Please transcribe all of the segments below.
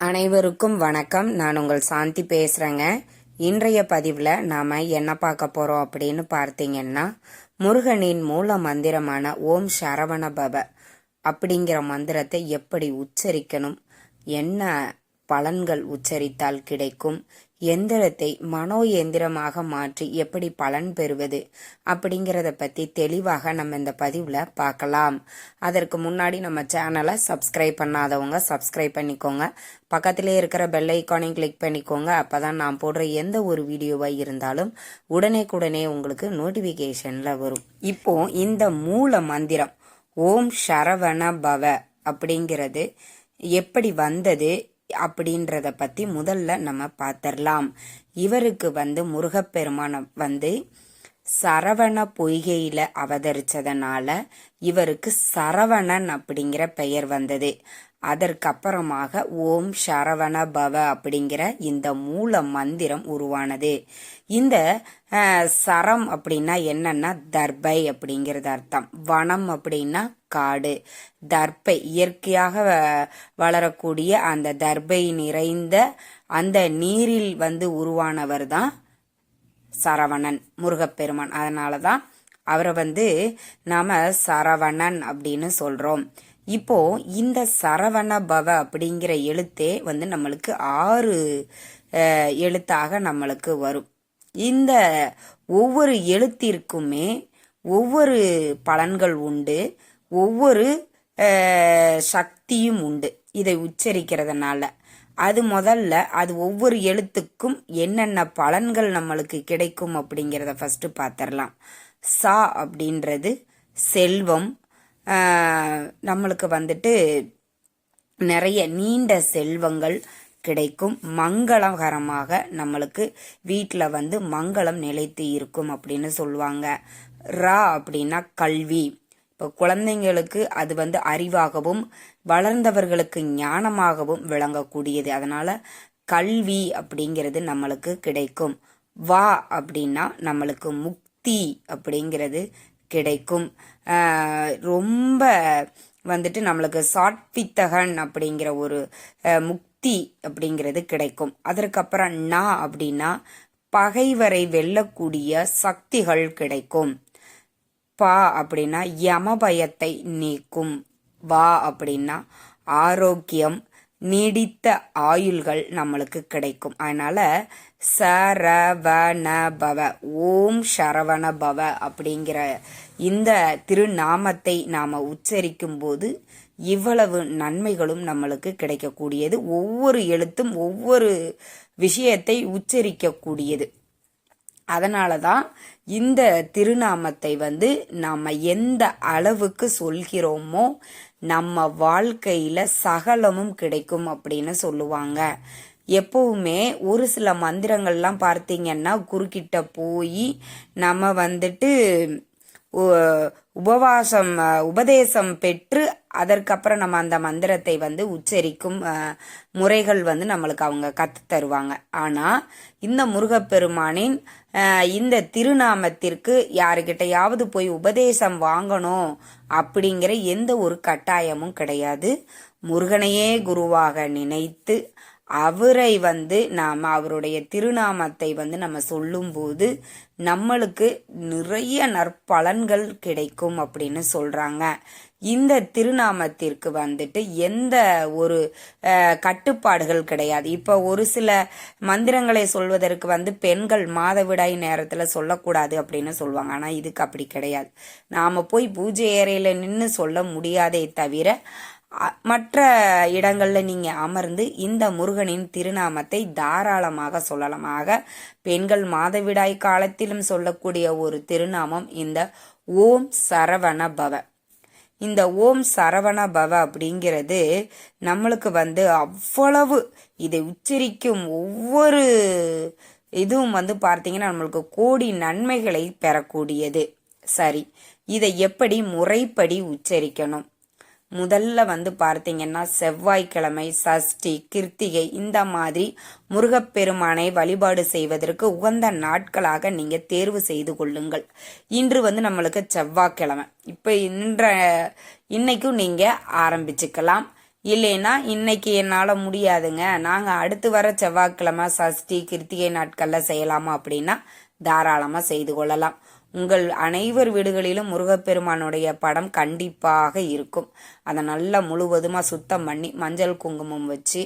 அனைவருக்கும் வணக்கம். நான் உங்கள் சாந்தி பேசுகிறேங்க இன்றைய பதிவில் நாம் என்ன பார்க்க போகிறோம் அப்படின்னு பார்த்தீங்கன்னா முருகனின் மூல மந்திரமான ஓம் சரவண பவ அப்படிங்கிற மந்திரத்தை எப்படி உச்சரிக்கணும் என்ன பலன்கள் உச்சரித்தால் கிடைக்கும் எந்திரத்தை மனோ எந்திரமாக மாற்றி எப்படி பலன் பெறுவது அப்படிங்கிறத பற்றி தெளிவாக நம்ம இந்த பதிவில் பார்க்கலாம். அதற்கு முன்னாடி நம்ம சேனலை சப்ஸ்கிரைப் பண்ணாதவங்க சப்ஸ்கிரைப் பண்ணிக்கோங்க. பக்கத்திலே இருக்கிற பெல் ஐக்கானையும் கிளிக் பண்ணிக்கோங்க. அப்போ தான் நான் போடுற எந்த ஒரு வீடியோவாக இருந்தாலும் உடனே உங்களுக்கு நோட்டிஃபிகேஷனில் வரும். இப்போ இந்த மூல மந்திரம் ஓம் சரவண பவ அப்படிங்கிறது எப்படி வந்தது? அப்படின்றத பத்தி முதல்ல நம்ம பார்த்துடலாம் இவருக்கு வந்து முருகப்பெருமான வந்து சரவண பொய்கையில அவதரிச்சதனால இவருக்கு சரவணன் அப்படிங்கிற பெயர் வந்தது. அதற்கப்புறமாக ஓம் சரவண பவ அப்படிங்கிற இந்த மூல மந்திரம் உருவானது. இந்த சரம் அப்படின்னா என்னன்னா தர்பை அப்படிங்கிறது அர்த்தம். வனம் அப்படின்னா காடு. தர்பை இயற்கையாக வளரக்கூடிய அந்த தர்பை நிறைந்த அந்த நீரில் வந்து உருவானவர் தான் சரவணன் முருகப்பெருமான். அதனால தான் அவரை வந்து நாம சரவணன் அப்படின்னு சொல்றோம். இப்போ இந்த சரவண பவ அப்படிங்கிற எழுத்தே வந்து நம்மளுக்கு ஆறு எழுத்தாக நம்மளுக்கு வரும். இந்த ஒவ்வொரு எழுத்திற்குமே ஒவ்வொரு பலன்கள் உண்டு. ஒவ்வொரு சக்தியும் உண்டு இதை உச்சரிக்கிறதுனால. அது முதல்ல அது ஒவ்வொரு எழுத்துக்கும் என்னென்ன பலன்கள் நம்மளுக்கு கிடைக்கும் அப்படிங்கிறத ஃபஸ்ட்டு பார்த்துடலாம் சா அப்படின்றது செல்வம். நம்மளுக்கு வந்துட்டு நிறைய நீண்ட செல்வங்கள் கிடைக்கும். மங்களகரமாக நம்மளுக்கு வீட்டில் வந்து மங்களம் நிலைத்து இருக்கும் அப்படின்னு சொல்லுவாங்க. ரா அப்படின்னா கல்வி. இப்போ குழந்தைங்களுக்கு அது வந்து அறிவாகவும் வளர்ந்தவர்களுக்கு ஞானமாகவும் விளங்கக்கூடியது. அதனால கல்வி அப்படிங்கிறது நம்மளுக்கு கிடைக்கும். வா அப்படின்னா நம்மளுக்கு முக்தி அப்படிங்கிறது கிடைக்கும். ரொம்ப வந்துட்டு நம்மளுக்கு சாட்வித்தகன் அப்படிங்கிற ஒரு முக்தி அப்படிங்கிறது கிடைக்கும். அதற்கப்புறம் நா அப்படின்னா பகைவரை வெல்லக்கூடிய சக்திகள் கிடைக்கும். பா அப்படின்னா யமபயத்தை நீக்கும். வா அப்படின்னா ஆரோக்கியம் நீடித்த ஆயுள்கள் நம்மளுக்கு கிடைக்கும். அதனால சரவண பவ ஓம் சரவண பவ அப்படிங்கிற இந்த திருநாமத்தை நாம உச்சரிக்கும் போது இவ்வளவு நன்மைகளும் நம்மளுக்கு கிடைக்கக்கூடியது. ஒவ்வொரு எழுத்தும் ஒவ்வொரு விஷயத்தை உச்சரிக்கக்கூடியது. அதனால தான் இந்த திருநாமத்தை வந்து நம்ம எந்த அளவுக்கு சொல்கிறோமோ நம்ம வாழ்க்கையில் சகலமும் கிடைக்கும் அப்படின்னு சொல்லுவாங்க. எப்பவுமே ஒரு சில மந்திரங்கள்லாம் பார்த்தீங்கன்னா குறுக்கிட்ட போய் நம்ம வந்துட்டு உபவாசம் உபதேசம் பெற்று அதற்கப்புறம் நம்ம அந்த மந்திரத்தை வந்து உச்சரிக்கும் முறைகள் வந்து நம்மளுக்கு அவங்க கத்து தருவாங்க. ஆனா இந்த முருகப்பெருமானின் இந்த திருநாமத்திற்கு யாருக்கிட்டையாவது போய் உபதேசம் வாங்கணும் அப்படிங்கிற எந்த ஒரு கட்டாயமும் கிடையாது. முருகனையே குருவாக நினைத்து அவரை வந்து நாம் அவருடைய திருநாமத்தை வந்து நம்ம சொல்லும்போது நம்மளுக்கு நிறைய நற்பலன்கள் கிடைக்கும் அப்படின்னு சொல்கிறாங்க இந்த திருநாமத்திற்கு வந்துட்டு எந்த ஒரு கட்டுப்பாடுகள் கிடையாது. இப்போ ஒரு சில மந்திரங்களை சொல்வதற்கு வந்து பெண்கள் மாதவிடாய் நேரத்தில் சொல்லக்கூடாது அப்படின்னு சொல்லுவாங்க. ஆனால் இதுக்கு அப்படி கிடையாது. நாம் போய் பூஜை ஏறையில் நின்று சொல்ல முடியாதே தவிர மற்ற இடங்களில் நீங்கள் அமர்ந்து இந்த முருகனின் திருநாமத்தை தாராளமாக சொல்லலாமாக பெண்கள் மாதவிடாய் காலத்திலும் சொல்லக்கூடிய ஒரு திருநாமம் இந்த ஓம் சரவண பவ. இந்த ஓம் சரவண பவ அப்படிங்கிறது நம்மளுக்கு வந்து அவ்வளவு இதை உச்சரிக்கும் ஒவ்வொரு இதுவும் வந்து பார்த்தீங்கன்னா நம்மளுக்கு கோடி நன்மைகளை பெறக்கூடியது. சரி இதை எப்படி முறைப்படி உச்சரிக்கணும்? முதல்ல வந்து பார்த்தீங்கன்னா செவ்வாய்க்கிழமை சஷ்டி கிருத்திகை இந்த மாதிரி முருகப்பெருமானை வழிபாடு செய்வதற்கு உகந்த நாட்களாக நீங்க தேர்வு செய்து கொள்ளுங்கள். இன்று வந்து நம்மளுக்கு செவ்வாய்க்கிழமை. இப்போ இன்ற இன்னைக்கும் நீங்க ஆரம்பிச்சுக்கலாம். இல்லைன்னா இன்னைக்கு என்னால் முடியாதுங்க. நாங்கள் அடுத்து வர செவ்வாய்க்கிழமை சஷ்டி கிருத்திகை நாட்களில் செய்யலாமா அப்படின்னா தாராளமாக செய்து கொள்ளலாம். உங்கள் அனைவர் வீடுகளிலும் முருகப்பெருமானுடைய படம் கண்டிப்பாக இருக்கும். அதை நல்லா முழுவதுமாக சுத்தம் பண்ணி மஞ்சள் குங்குமம் வச்சு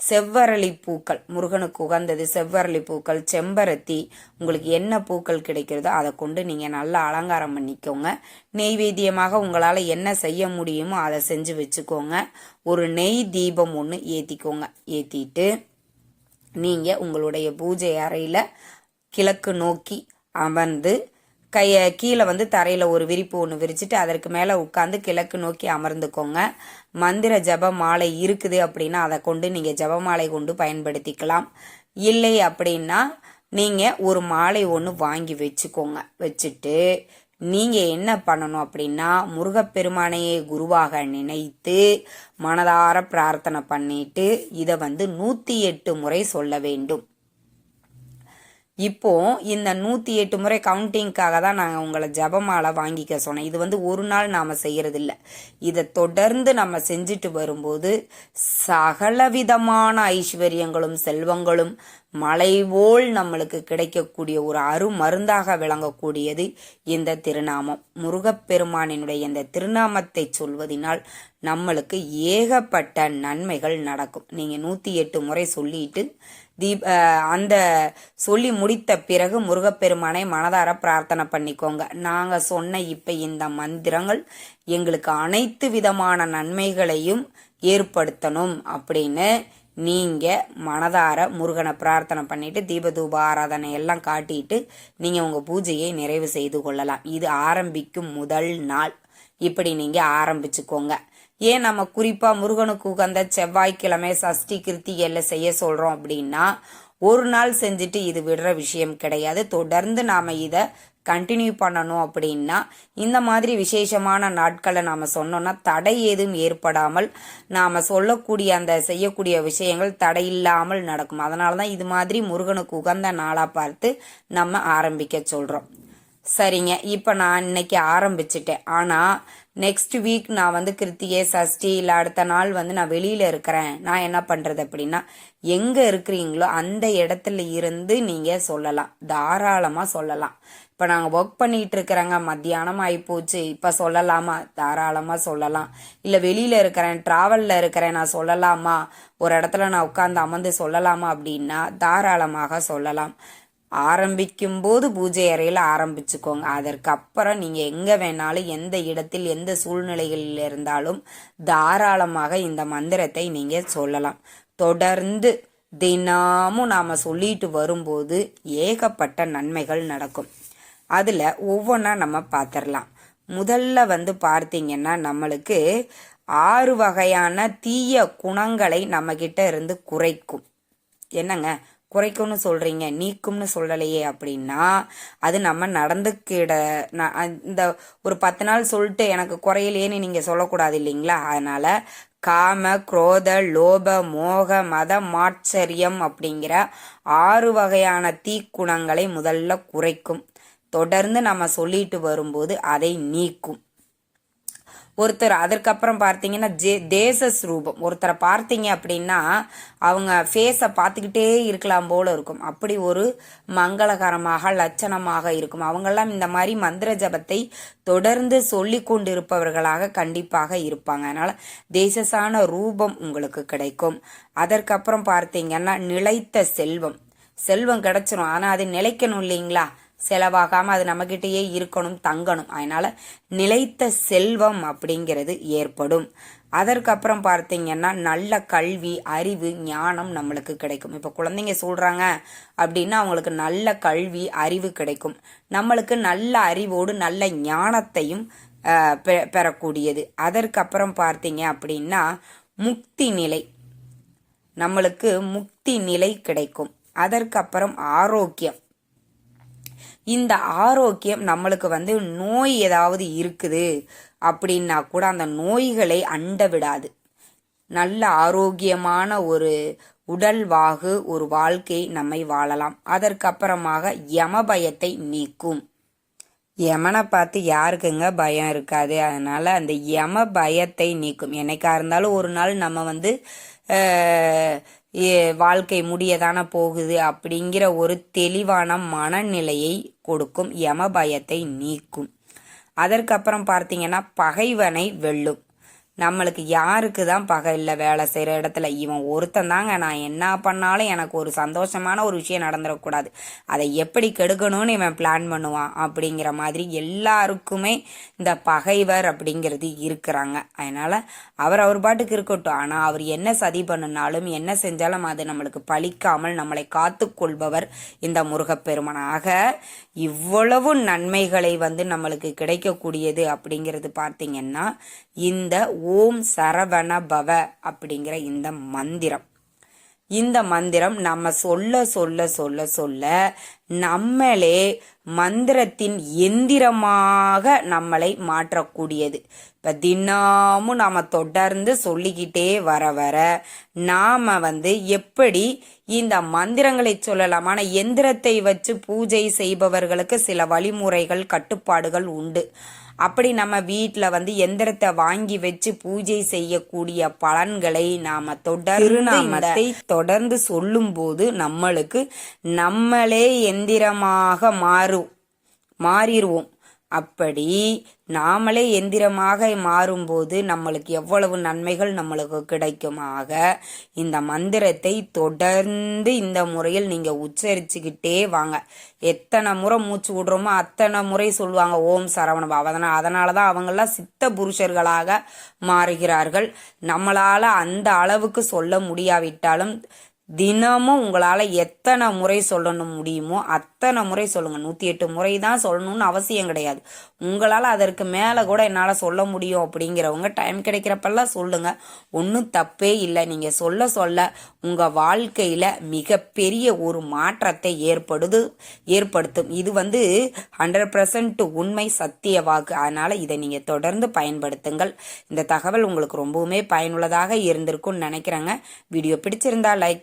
செவ்வரளி பூக்கள் முருகனுக்கு உகந்தது செவ்வரளி பூக்கள் செம்பருத்தி உங்களுக்கு என்ன பூக்கள் கிடைக்கிறதோ அதை கொண்டு நீங்கள் நல்லா அலங்காரம் பண்ணிக்கோங்க. நெய்வேத்தியமாக உங்களால் என்ன செய்ய முடியுமோ அதை செஞ்சு வச்சுக்கோங்க. ஒரு நெய் தீபம் ஒன்று ஏற்றிக்கோங்க ஏற்றிட்டு நீங்கள் உங்களுடைய பூஜை அறையில் கிழக்கு நோக்கி அமர்ந்து கையை கீழே வந்து தரையில் ஒரு விரிப்பு ஒன்று விரிச்சிட்டு அதற்கு மேலே உட்காந்து கிழக்கு நோக்கி அமர்ந்துக்கோங்க. மந்திர ஜப மாலை இருக்குது அப்படின்னா அதை கொண்டு நீங்கள் ஜப மாலை கொண்டு பயன்படுத்திக்கலாம். இல்லை அப்படின்னா நீங்கள் ஒரு மாலை ஒன்று வாங்கி வச்சுக்கோங்க. வச்சுட்டு நீங்கள் என்ன பண்ணணும் அப்படின்னா முருகப்பெருமானையே குருவாக நினைத்து மனதார பிரார்த்தனை பண்ணிட்டு இதை வந்து நூற்றி எட்டு முறை சொல்ல வேண்டும். இப்போ இந்த நூற்றி எட்டு முறை கவுண்டிங்க்காக தான் நாங்கள் உங்களை ஜபமாலை வாங்கிக்க சொன்னேன். இது வந்து ஒரு நாள் நாம் செய்கிறதில்ல இதை தொடர்ந்து நம்ம செஞ்சுட்டு வரும்போது சகலவிதமான ஐஸ்வர்யங்களும் செல்வங்களும் மலைபோல் நம்மளுக்கு கிடைக்கக்கூடிய ஒரு அருமருந்தாக விளங்கக்கூடியது இந்த திருநாமம். முருகப்பெருமானினுடைய இந்த திருநாமத்தை சொல்வதனால் நம்மளுக்கு ஏகப்பட்ட நன்மைகள் நடக்கும். நீங்கள் நூற்றி எட்டு முறை சொல்லிட்டு தீப் அந்த சொல்லி முடித்த பிறகு முருகப்பெருமானை மனதார பிரார்த்தனை பண்ணிக்கோங்க. நாங்கள் சொன்ன இப்போ இந்த மந்திரங்கள் எங்களுக்கு அனைத்து விதமான நன்மைகளையும் ஏற்படுத்தணும் அப்படின்னு நீங்கள் மனதார முருகனை பிரார்த்தனை பண்ணிட்டு தீபதூப ஆராதனை எல்லாம் காட்டிட்டு நீங்கள் உங்கள் பூஜையை நிறைவு செய்து கொள்ளலாம். இது ஆரம்பிக்கும் முதல் நாள். இப்படி நீங்கள் ஆரம்பிச்சுக்கோங்க. ஏன் நம்ம குறிப்பாக முருகனுக்கு உகந்த செவ்வாய்க்கிழமை சஷ்டி கிருத்திகையில் செய்ய சொல்கிறோம் அப்படின்னா ஒரு நாள் செஞ்சுட்டு இது விடுற விஷயம் கிடையாது. தொடர்ந்து நாம் இதை கண்டினியூ பண்ணணும் அப்படின்னா இந்த மாதிரி விசேஷமான நாட்களை நாம் சொன்னோம்னா தடை ஏதும் ஏற்படாமல் நாம் சொல்லக்கூடிய அந்த செய்யக்கூடிய விஷயங்கள் தடை இல்லாமல் நடக்கும். அதனால தான் இது மாதிரி முருகனுக்கு உகந்த நாளாக பார்த்து நம்ம ஆரம்பிக்க சொல்கிறோம் சரிங்க. இப்போ நான் இன்னைக்கு ஆரம்பிச்சிட்டேன். ஆனால் நெக்ஸ்ட் வீக் நான் வந்து கிருத்திகை சஷ்டி இல்லை அடுத்த நாள் வந்து நான் வெளியில் இருக்கிறேன். நான் என்ன பண்ணுறது அப்படின்னா எங்கே இருக்கிறீங்களோ அந்த இடத்துல இருந்து நீங்கள் சொல்லலாம். தாராளமாக சொல்லலாம். இப்போ நாங்கள் ஒர்க் பண்ணிகிட்டு இருக்கிறேங்க. மத்தியானம் ஆகிப்போச்சு இப்போ சொல்லலாமா? தாராளமாக சொல்லலாம். இல்லை வெளியில் இருக்கிறேன். ட்ராவலில் இருக்கிறேன். நான் சொல்லலாமா? ஒரு இடத்துல நான் உட்காந்து அமர்ந்து சொல்லலாமா அப்படின்னா தாராளமாக சொல்லலாம். ஆரம்பிக்கும் போது பூஜை அறையில் ஆரம்பிச்சுக்கோங்க. அதற்கப்புறம் நீங்கள் எங்கே வேணாலும் எந்த இடத்தில் எந்த சூழ்நிலைகளில் இருந்தாலும் தாராளமாக இந்த மந்திரத்தை நீங்கள் சொல்லலாம். தொடர்ந்து தினமும் நாம் சொல்லிட்டு வரும்போது ஏகப்பட்ட நன்மைகள் நடக்கும். அதில் ஒவ்வொன்றா நம்ம பார்த்துடலாம் முதல்ல வந்து பார்த்தீங்கன்னா நம்மளுக்கு ஆறு வகையான தீய குணங்களை நம்மக்கிட்ட இருந்து குறைக்கும். என்னங்க? குறைக்கும்னு சொல்கிறீங்க நீக்கும்னு சொல்லலையே அப்படின்னா அது நம்ம நடந்துக்கிட இந்த ஒரு பத்து நாள் சொல்லிட்டு எனக்கு குறையிலேன்னு நீங்கள் சொல்லக்கூடாது இல்லைங்களா? அதனால் காம குரோத லோப மோக மத மாச்சரியம் அப்படிங்கிற ஆறு வகையான தீக்குணங்களை முதல்ல குறைக்கும். தொடர்ந்து நம்ம சொல்லிட்டு வரும்போது அதை நீக்கும். ஒருத்தர் அதற்கப்புறம் பார்த்தீங்கன்னா ஜே தேச ஸ்ரூபம் ஒருத்தரை பார்த்தீங்க அப்படின்னா அவங்க ஃபேஸை பார்த்துக்கிட்டே இருக்கலாம் போல இருக்கும். அப்படி ஒரு மங்களகரமாக லட்சணமாக இருக்கும். அவங்கெல்லாம் இந்த மாதிரி மந்திர ஜபத்தை தொடர்ந்து சொல்லி கொண்டிருப்பவர்களாக கண்டிப்பாக இருப்பாங்க. அதனால் தேசசான ரூபம் உங்களுக்கு கிடைக்கும். அதற்கப்புறம் பார்த்தீங்கன்னா நிலைத்த செல்வம். செல்வம் கிடைச்சிரும். ஆனால் அது நிலைக்கணும் இல்லைங்களா? செலவாகாமல் அது நம்மக்கிட்டேயே இருக்கணும் தங்கணும். அதனால் நிலைத்த செல்வம் அப்படிங்கிறது ஏற்படும். அதற்கப்புறம் பார்த்தீங்கன்னா நல்ல கல்வி அறிவு ஞானம் நம்மளுக்கு கிடைக்கும். இப்போ குழந்தைங்க சொல்கிறாங்க அப்படின்னா அவங்களுக்கு நல்ல கல்வி அறிவு கிடைக்கும். நம்மளுக்கு நல்ல அறிவோடு நல்ல ஞானத்தையும் பெறக்கூடியது. அதற்கப்புறம் பார்த்தீங்க அப்படின்னா முக்தி நிலை. நம்மளுக்கு முக்தி நிலை கிடைக்கும். அதற்கப்புறம் ஆரோக்கியம். இந்த ஆரோக்கியம் நம்மளுக்கு வந்து நோய் ஏதாவது இருக்குது அப்படின்னா கூட அந்த நோய்களை அண்ட விடாது. நல்ல ஆரோக்கியமான ஒரு உடல் வாகு ஒரு வாழ்க்கை நம்மை வாழலாம். அதற்கப்புறமாக யமபயத்தை நீக்கும். யமனை பார்த்து யாருக்குங்க பயம் இருக்காது. அதனால அந்த யம பயத்தை நீக்கும். என்னைக்கா இருந்தாலும் ஒரு நாள் நம்ம வந்து வாழ்க்கை முடியதானே போகுது அப்படிங்கிற ஒரு தெளிவான மனநிலையை கொடுக்கும் யம பயத்தை நீக்கும். அதற்கப்புறம் பார்த்தீங்கன்னா பகைவனை வெல்லும். நம்மளுக்கு யாருக்கு தான் பகை இல்லை வேலை செய்கிற இடத்துல இவன் ஒருத்தன் தாங்க நான் என்ன பண்ணாலும் எனக்கு ஒரு சந்தோஷமான ஒரு விஷயம் நடந்துடக்கூடாது அதை எப்படி கெடுக்கணும்னு இவன் பிளான் பண்ணுவான் அப்படிங்கிற மாதிரி எல்லாருக்குமே இந்த பகைவர் அப்படிங்கிறது இருக்கிறாங்க. அதனால் அவர் அவர் பாட்டுக்கு இருக்கட்டும். ஆனால் அவர் என்ன சதி பண்ணினாலும் என்ன செஞ்சாலும் அது நம்மளுக்கு பழிக்காமல் நம்மளை காத்துக்கொள்பவர் இந்த முருகப்பெருமனாக. இவ்வளவு நன்மைகளை வந்து நம்மளுக்கு கிடைக்கக்கூடியது அப்படிங்கிறது பார்த்தீங்கன்னா இந்த ஓம் சரவண பவ அப்படிங்கிற இந்த மந்திரம். இந்த மந்திரம் நம்ம சொல்ல சொல்ல சொல்ல சொல்ல நம்மளே மந்திரத்தின் எந்திரமாக நம்மளை மாற்றக்கூடியது. இப்போ தினமும் நாம் தொடர்ந்து சொல்லிக்கிட்டே வர வர நாம் வந்து எப்படி இந்த மந்திரங்களை சொல்லலாம்? ஆனால் எந்திரத்தை வச்சு பூஜை செய்பவர்களுக்கு சில வழிமுறைகள் கட்டுப்பாடுகள் உண்டு. அப்படி நம்ம வீட்டில் வந்து எந்திரத்தை வாங்கி வச்சு பூஜை செய்யக்கூடிய பலன்களை நாம தொடர்ந்து திருநாமத்தை தொடர்ந்து சொல்லும்போது நம்மளுக்கு நம்மளே எந்திரமாக மாறும் மாறிடுவோம். அப்படி நாமளே எந்திரமாக மாறும்போது நம்மளுக்கு எவ்வளவு நன்மைகள் நம்மளுக்கு கிடைக்குமாக? இந்த மந்திரத்தை தொடர்ந்து இந்த முறையில் நீங்கள் உச்சரிச்சுக்கிட்டே வாங்க. எத்தனை முறை மூச்சு விடுறோமோ அத்தனை முறை சொல்லுவாங்க ஓம் சரவணபா அதனால் அதனால தான் அவங்களாம் சித்த புருஷர்களாக மாறுகிறார்கள். நம்மளால் அந்த அளவுக்கு சொல்ல முடியாவிட்டாலும் தினமும் உங்களால் எத்தனை முறை சொல்லணும் முடியுமோ அத்தனை முறை சொல்லுங்கள் நூற்றி எட்டு முறை தான் சொல்லணும்னு அவசியம் கிடையாது. உங்களால் அதற்கு மேலே கூட என்னால் சொல்ல முடியும் அப்படிங்கிறவங்க டைம் கிடைக்கிறப்பெல்லாம் சொல்லுங்கள் ஒன்றும் தப்பே இல்லை. நீங்கள் சொல்ல சொல்ல உங்கள் வாழ்க்கையில் மிகப்பெரிய ஒரு மாற்றத்தை ஏற்படுது ஏற்படுத்தும். இது வந்து ஹண்ட்ரட் பர்சன்ட் உண்மை சத்திய வாக்கு. அதனால் இதை நீங்கள் தொடர்ந்து பயன்படுத்துங்கள். இந்த தகவல் உங்களுக்கு ரொம்பவுமே பயனுள்ளதாக இருந்திருக்கும்னு நினைக்கிறேங்க. வீடியோ பிடிச்சிருந்தா லைக்